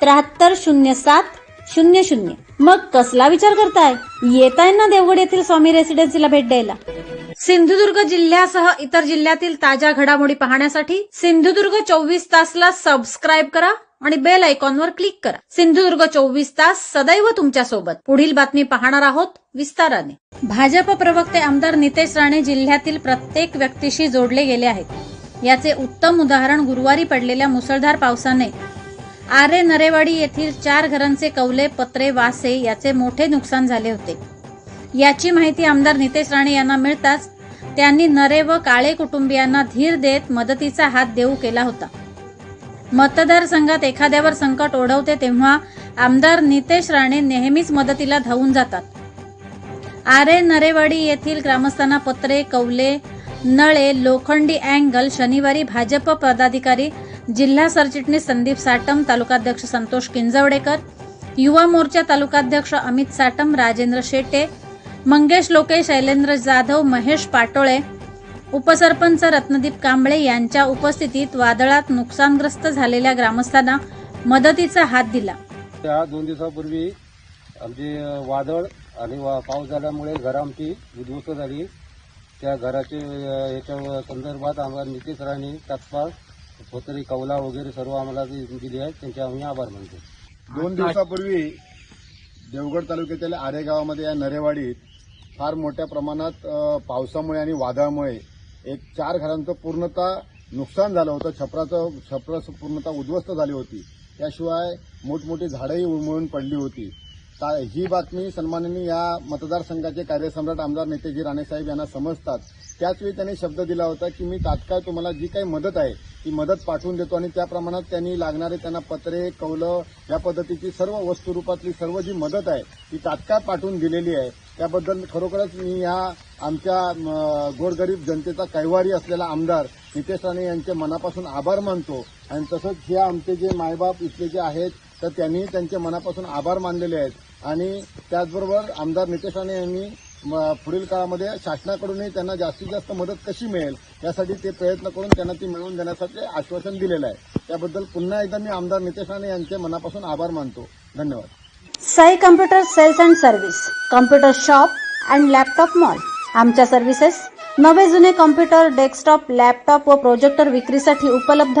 त्र्याहत्तर शून्य सात शून्य शून्य. मग कसला विचार करताय? येताय ना देवगड येथील स्वामी रेसिडेन्सीला भेट द्यायला. सिंधुदुर्ग जिल्ह्यासह इतर जिल्ह्यातील ताज्या घडामोडी पाहण्यासाठी सिंधुदुर्ग चोवीस तासला सबस्क्राईब करा आणि बेल आयकॉनवर क्लिक करा. सिंधुदुर्ग चोवीस तास सदैव तुमच्यासोबत पुढील बातमी पाहणार आहोत विस्ताराने. भाजप प्रवक्ते आमदार नितेश राणे जिल्ह्यातील प्रत्येक व्यक्तीशी जोडले गेले आहेत. याचे उत्तम उदाहरण गुरुवारी पडलेल्या मुसळधार पावसाने आरे नरेवाडी येथील चार घरांचे कौले पत्रे वासे याचे मोठे नुकसान झाले होते. याची माहिती आमदार नितेश राणे यांना मिळताच त्यांनी नरे व काळे कुटुंबियांना धीर देत मदतीचा हात देऊ केला होता. मतदारसंघात एखाद्यावर संकट ओढवते तेव्हा आमदार नितेश राणे नेहमीच मदतीला धावून जातात. आरे नरेवाडी येथील ग्रामस्थांना पत्रे कौले नळे लोखंडी अँगल शनिवारी भाजप पदाधिकारी जिल्हा सरचिटणीस संदीप साटम तालुकाध्यक्ष संतोष किंजवडेकर युवा मोर्चा तालुकाध्यक्ष अमित साटम राजेंद्र शेटे मंगेश लोके शैलेंद्र जाधव महेश पाटोळे उपसरपंच रत्नदीप कांबळे यांच्या उपस्थितीत वादळात नुकसानग्रस्त झालेल्या ग्रामस्थांना मदतीचा हात दिला. त्या दोन दिवसापूर्वी आमचे वादळ आणि वा पाऊस झाल्यामुळे घरं आमची उद्ध्वस्त झाली त्या घराचे याच्या संदर्भात आम्हाला नितीश राणे तत्काळ पत्री कौला वगैरे सर्व आम्हाला दिली आहे त्यांचे आम्ही आभार मानतो. दोन दिवसापूर्वी देवगड तालुक्यातील आरे गावामध्ये या नरेवाडीत फार मोठ्या प्रमाणात पावसामुळे आणि वादळामुळे एक चार घरांचं पूर्णतः नुकसान झालं होतं. छपराचं छपरं पूर्णतः उद्ध्वस्त झाली होती. त्याशिवाय मोठमोठी झाडंही उन्मळून पडली होती. ही बातमी सन्माननीय या मतदारसंघाचे कार्यसम्राट आमदार नेतेजी राणेसाहेब यांना समजतात. त्याचवेळी त्यांनी शब्द दिला होता की मी तात्काळ तुम्हाला जी काही मदत आहे ती मदत पाठवून देतो आणि त्या प्रमाणात त्यांनी लागणारे त्यांना पत्रे कौलं या पद्धतीची सर्व वस्तू रूपातली सर्व जी मदत आहे ती तात्काळ पाठवून दिलेली आहे. त्याबद्दल खरोखरच मी या आमच्या गोरगरीब जनतेचा कैवारी असलेला आमदार नितेश राणे यांचे मनापासून आभार मानतो. आणि तसंच हे आमचे जे मायबाप इथले जे आहेत तर त्यांनी त्यांचे मनापासून आभार मानलेले आहेत. आणि त्याचबरोबर आमदार नितेश राणे यांनी म, पुढील काळामध्ये शासनाकडूनही त्यांना जास्तीत जास्त मदत कशी मिळेल यासाठी ते प्रयत्न करून त्यांना ती मिळवून देण्यासाठी आश्वासन दिलेलं आहे. त्याबद्दल पुन्हा एकदा मी आमदार नितेश राणे यांचे मनापासून आभार मानतो. धन्यवाद. Sai computer sales and service computer shop and laptop mall आमच्या सर्व्हिसेस नवे जुने कम्प्युटर डेस्कटॉप लॅपटॉप व प्रोजेक्टर विक्रीसाठी उपलब्ध